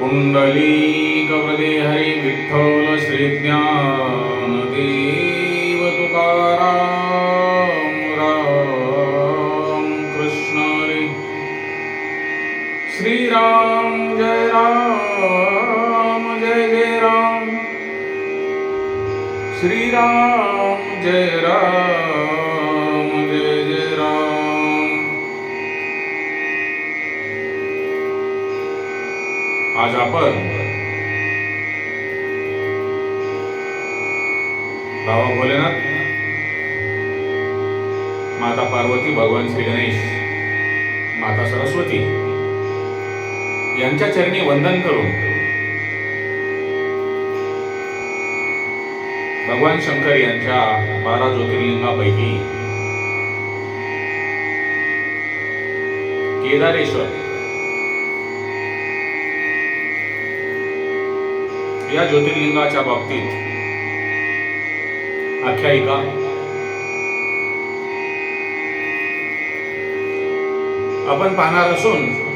पुंडलीकवृदे हरी विठ्ठल श्रीज्ञानदेव तुकाराम राम कृष्ण हरी श्रीराम जय राम जय जय राम। श्रीराम जय राम। आज आपण बाबा भोलेनाथ माता पार्वती भगवान श्री गणेश माता सरस्वती यांच्या चरणी वंदन करून भगवान शंकर यांच्या बारा ज्योतिर्लिंगापैकी केदारेश्वर या ज्योतिर्लिंगाच्या बाबतीत. आख्यायिका. आपण पाहणार असून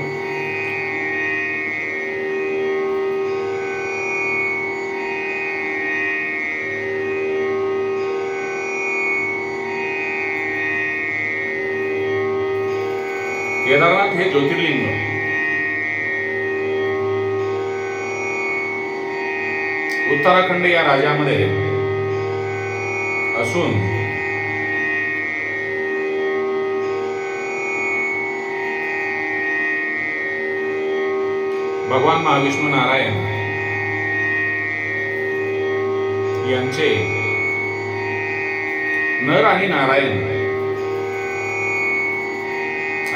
केदारनाथ हे ज्योतिर्लिंग. उत्तराखंड या राज्यामध्ये असून भगवान महाविष्णू नारायण यांचे नर आणि नारायण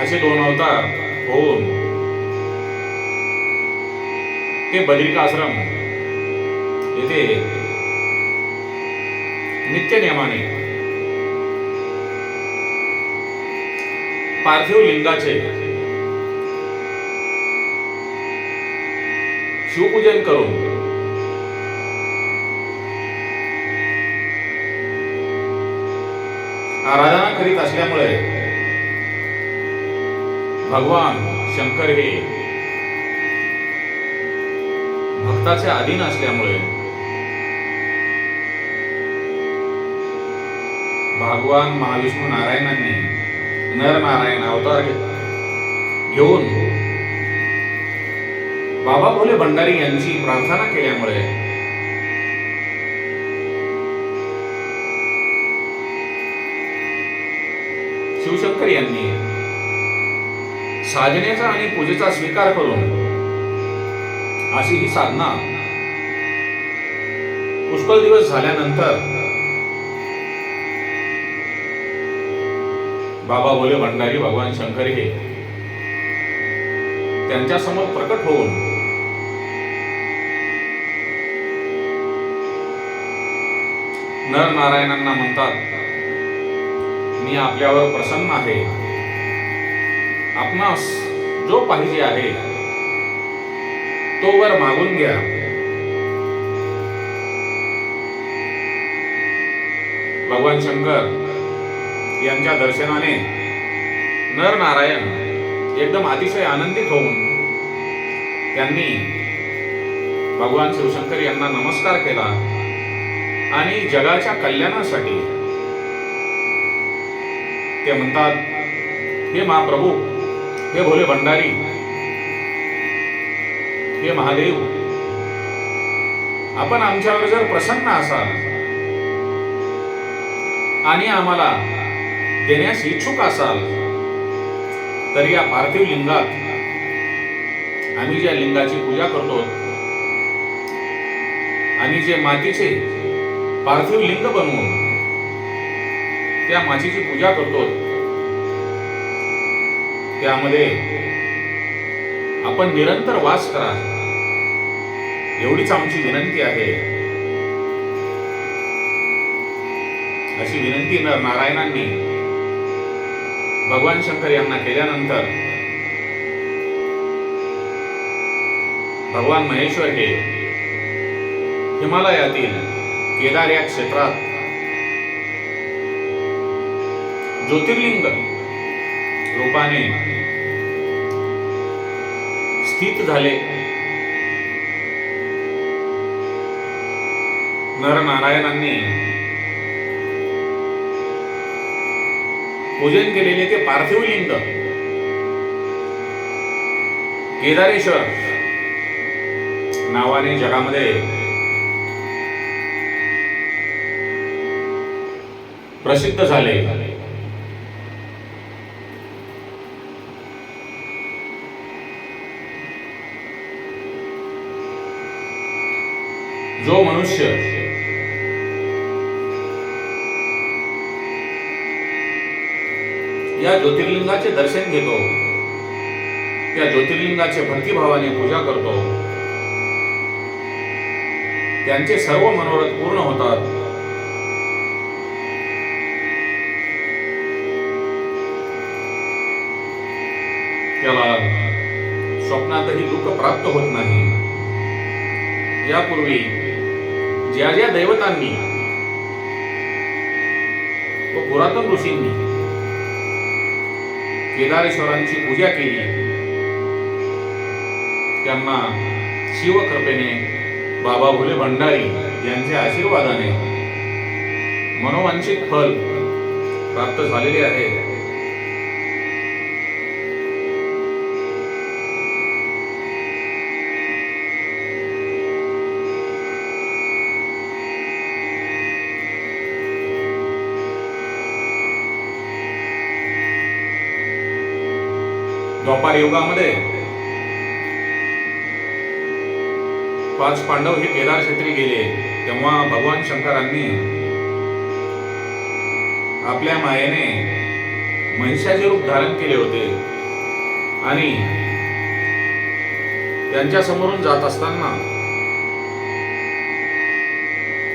असे दोन अवतार होऊन ते बद्रिकाश्रम येथे नित्यनियमाने पार्थिव लिंगाचे. शिवपूजन करून. आराधना करीत असल्यामुळे भगवान शंकर हे भक्ताचे अधीन असल्यामुळे भगवान महाविष्णू नारायणांनी नर नारायण अवतार घेऊन बाबा भोले भंडारी यांची प्रार्थना केल्यामुळे शिवशंकर यांनी साधनेचा आणि पूजेचा स्वीकार करून अशी ही साधना पुष्कळ दिवस झाल्यानंतर बाबा बोले भंडारी भगवान शंकर हे. त्यांच्यासमोर प्रकट होऊन नर नारायणांना म्हणतात मी आपल्यावर प्रसन्न आहे. आपणास जो पाहिजे आहे तो वर मागून घ्या. भगवान शंकर यांच्या दर्शनाने नरनारायण एकदम अतिशय आनंदित होऊन त्यांनी भगवान शिवशंकर यांना नमस्कार केला आणि जगाच्या कल्याणासाठी ते म्हणतात हे महाप्रभू हे भोले भंडारी हे महादेव आपण आमच्यावर जर प्रसन्न असाल आणि आम्हाला देण्यास इच्छुक असाल तर या पार्थिव लिंगात आम्ही ज्या लिंगाची पूजा करतो आणि जे मातीचे पार्थिव लिंग बनवून त्या मातीची पूजा करतो त्यामध्ये आपण निरंतर वास करा. एवढीच आमची विनंती आहे. अशी विनंती नर नारायणांनी भगवान शंकर यांना केल्यानंतर भगवान महेश्वर हे हिमालयातील केदार या क्षेत्रात ज्योतिर्लिंग रूपाने स्थित झाले. नरनारायणांनी पूजन केलेले ते पार्थिव लिंग. केदारेश्वर नावाने जगामध्ये प्रसिद्ध झाले. जो मनुष्य या ज्योतिर्लिंगाचे दर्शन घेतो. त्या ज्योतिर्लिंगाचे भक्तिभावाने पूजा करतो. त्यांचे सर्व मनोरथ पूर्ण होतात. त्याला स्वप्नातही दुःख प्राप्त होत नाही. यापूर्वी ज्या ज्या दैवतांनी व पुरातन ऋषींनी केदारेश्वरांची पूजा केली. त्यांना शिवकृपेने बाबा भोले भंडारी यांच्या आशीर्वादाने मनोवांछित फल प्राप्त झालेले आहे. द्वापार युगामध्ये पाच पांडव हे केदार क्षेत्री गेले. तेव्हा भगवान शंकरांनी आपल्या मायेने महिषाचे रूप धारण केले होते. आणि त्यांच्या समोरून जात असताना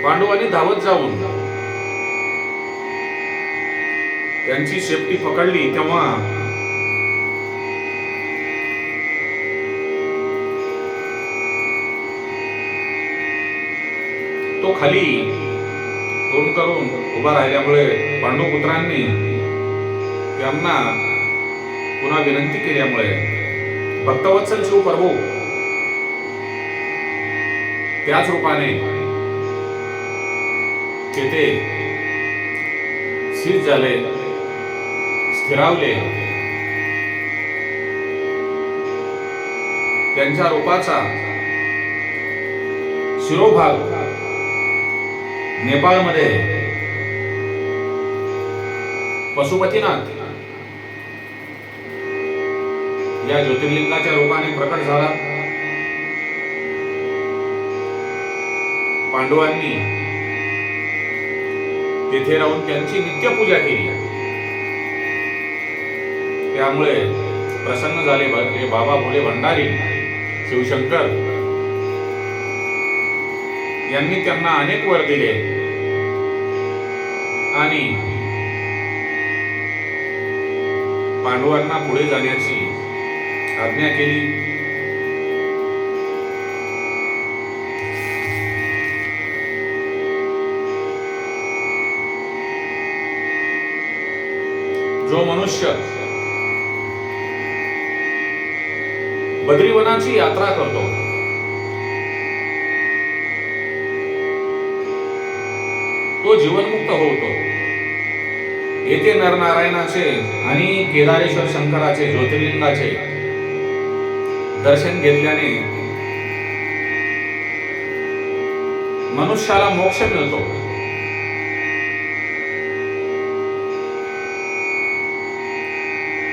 पांडवांनी धावत जाऊन त्यांची शेपटी पकडली. तेव्हा तो खाली तोंड करून उभा राहिल्यामुळे पांडुपुत्रांनी त्यांना पुन्हा विनंती केल्यामुळे भक्तवत्सल शिव प्रभू त्याच रूपाने तेथे स्थित झाले स्थिरावले. त्यांच्या रूपाचा शिरोभाग नेपाळमध्ये पशुपतीनाथ या ज्योतिर्लिंगाच्या रूपाने प्रकट झाला. पांडवांनी तेथे राहून त्यांची नित्यपूजा केली त्यामुळे प्रसन्न झाले बाबा भोले भंडारी शिवशंकर. यांनी त्यांना अनेक वर दिले. आणि पांडवांना पुढे जाण्याची आज्ञा केली. जो मनुष्य बद्रीवनाची यात्रा करतो तो जीवनमुक्त होतो. येथे नरनारायणाचे आणि केदारेश्वर शंकराचे ज्योतिर्लिंगाचे दर्शन घेतल्याने मनुष्याला मोक्ष मिळतो.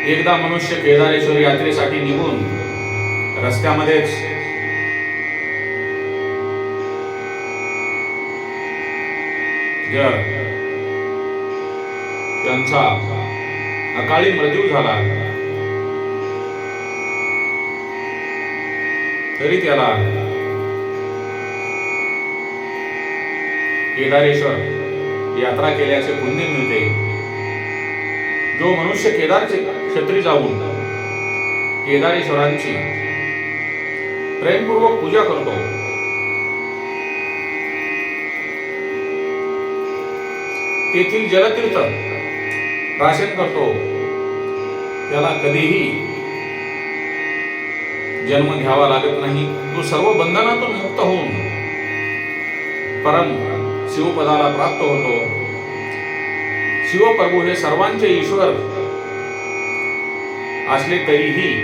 एकदा मनुष्य केदारेश्वर यात्रेसाठी निघून रस्त्यामध्येच जर त्यांचा अकाळी मृत्यू झाला. तरी त्याला केदारेश्वर यात्रा केल्याचे पुण्य मिळते. जो मनुष्य केदारचे क्षेत्री जाऊन केदारेश्वरांची प्रेमपूर्वक पूजा करतो तेथील जलतीर्थ. प्राशन करतो. त्याला कधीही जन्म घ्यावा लागत नाही. तो सर्व बंधनातून मुक्त होऊन परम शिवपदाला प्राप्त होतो. शिवप्रभू हे सर्वांचे ईश्वर. असले तरीही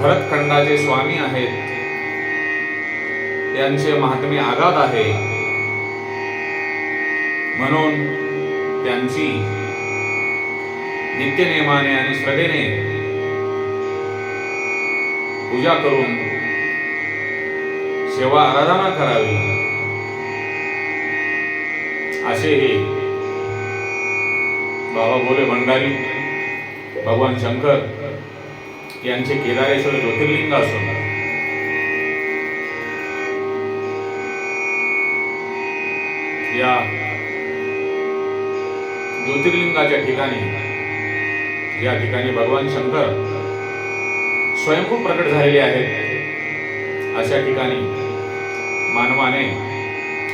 भरतखंडाचे स्वामी आहेत. त्यांचे महात्मे आगाध आहे म्हणून त्यांची नित्यनेमाने आणि श्रद्धेने पूजा करून सेवा आराधना करावी. असे हे बाबा भोले भंडारी भगवान शंकर यांचे केदारेश्वर ज्योतिर्लिंग असून या ज्योतिर्लिंगाच्या ठिकाणी या ठिकाणी भगवान शंकर स्वयंभू प्रकट झालेले आहेत. अशा ठिकाणी मानवाने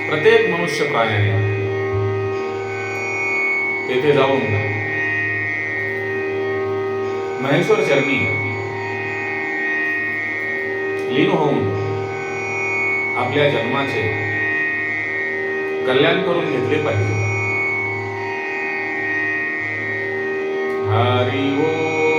प्रत्येक मनुष्य प्राण्याने तेथे जाऊन महेश्वर चरणी लीन होऊन आपल्या जन्माचे कल्याण करून घेतले पाहिजे. हरि ओ